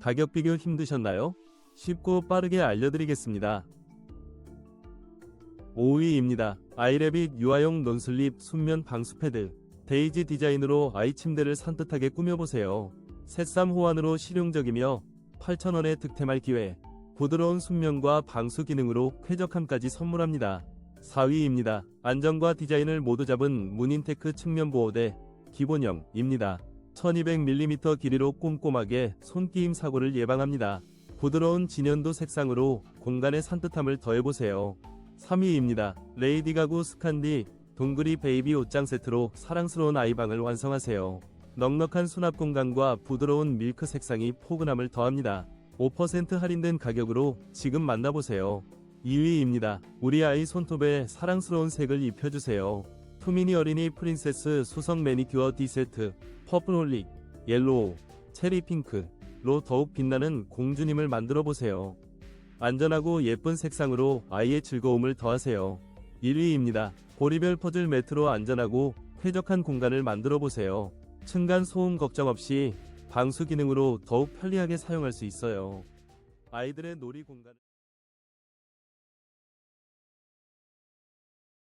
가격 비교 힘드셨나요? 쉽고 빠르게 알려드리겠습니다. 5위입니다. 아이레빗 유아용 논슬립 순면 방수 패드. 데이지 디자인으로 아이 침대를 산뜻하게 꾸며보세요. 새삼 호환으로 실용적이며 8,000원에 득템할 기회. 부드러운 순면과 방수 기능으로 쾌적함까지 선물합니다. 4위입니다. 안정과 디자인을 모두 잡은 문인테크 측면 보호대 기본형입니다. 1200mm 길이로 꼼꼼하게 손끼임 사고를 예방합니다. 부드러운 진연도 색상으로 공간의 산뜻함을 더해보세요. 3위입니다. 레이디 가구 스칸디 동그리 베이비 옷장 세트로 사랑스러운 아이방을 완성하세요. 넉넉한 수납 공간과 부드러운 밀크 색상이 포근함을 더합니다. 5% 할인된 가격으로 지금 만나보세요. 2위입니다. 우리 아이 손톱에 사랑스러운 색을 입혀주세요. 투미니 어린이 프린세스 수성 매니큐어 D세트 퍼플홀릭, 옐로우, 체리 핑크로 더욱 빛나는 공주님을 만들어 보세요. 안전하고 예쁜 색상으로 아이의 즐거움을 더하세요. 1위입니다. 보리별 퍼즐 매트로 안전하고 쾌적한 공간을 만들어 보세요. 층간 소음 걱정 없이 방수 기능으로 더욱 편리하게 사용할 수 있어요. 아이들의 놀이 공간